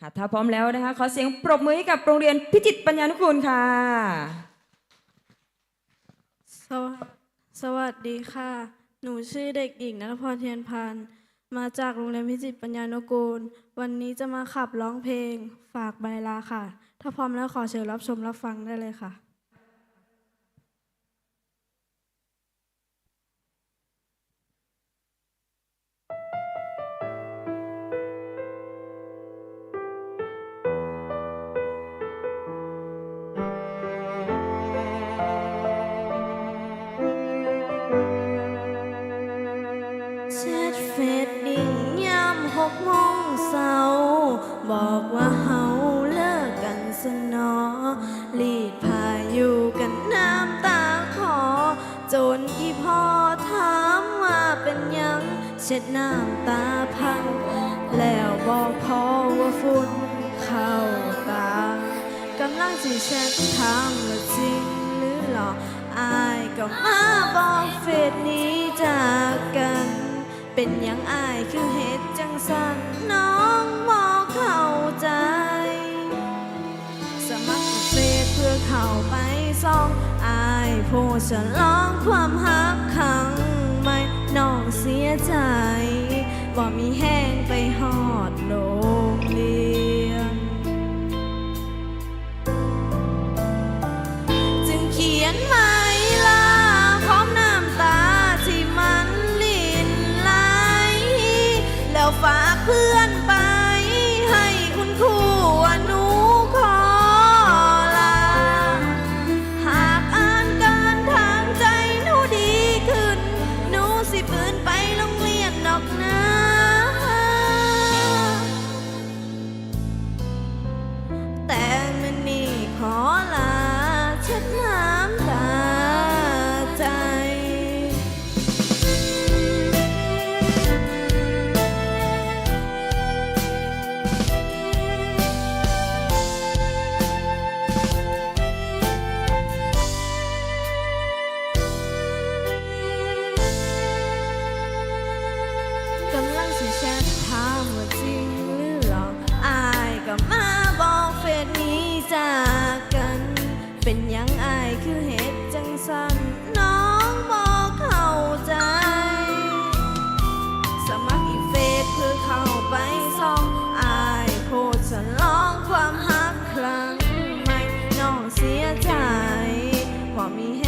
ค่ะถ้าพร้อมแล้วนะคะขอเสียงปรบมือให้กับโรงเรียนพิจิตรปัญญานุกูลค่ะ สวสวัสดีค่ะ หนูชื่อเด็กหญิงนัทพรเทียนพันธ์มาจากโรงเรียนพิจิตรปัญญานุกูล วันนี้จะมาขับร้องเพลงฝากใบลาค่ะ ถ้าพร้อมแล้วขอเชิญรับชมรับฟังได้เลยค่ะ บอกว่าเฮาเลิกกันสนอรีดพาอยู่กันน้ำตาขอ จนอีพ่อถามว่าเป็นยัง เช็ดน้ำตาพัง แล้วบอกพ่อว่าฝุ่นเข้าตากำลังสิเช็ดถามว่าจริงหรือหลอกอายก็มาบอกเฟดนี้จากกัน เป็นยังอายคือเหตุจังสันน้อง เข้าไปซองอายโพสต์ฉลองความหักขังไม่น้องเสียใจ บ่มีแห้งไปหอดโรงเรียำลังสิแชทถามว่าจริงหรือหลอกอายก็มาบอกเฟซนี้จากกัน เป็นยังอายคือเหตุจังสันน้องบอกเข้าใจ สมัครอีเฟซเพื่อเข้าไปส่องอายโพสต์ฉลองความหักครั้งใหม่น้องเสียใจพอมีแห้งไปห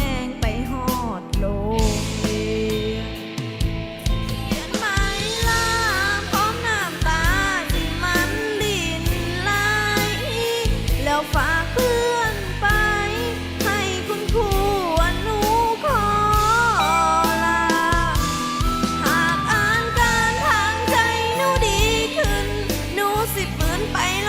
ไป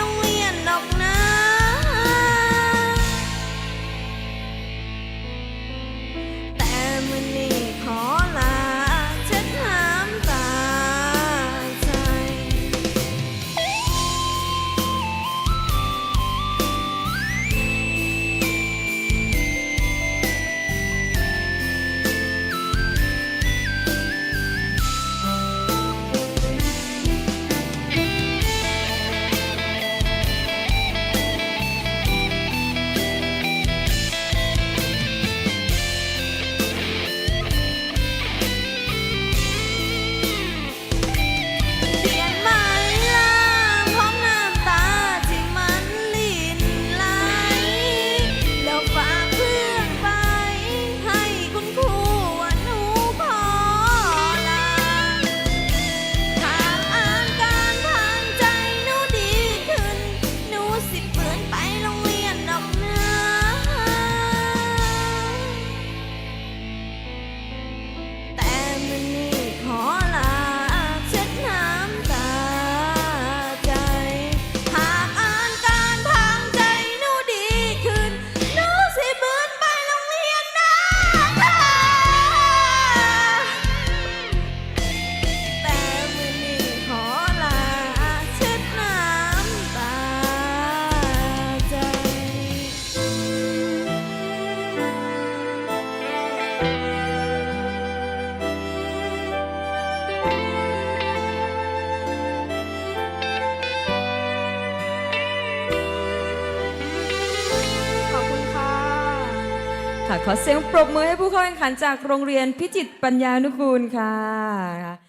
ค่ะขอเสียงปรบมือให้ผู้เข้าแข่งขันจากโรงเรียนพิจิตรปัญญานุกูลค่ะ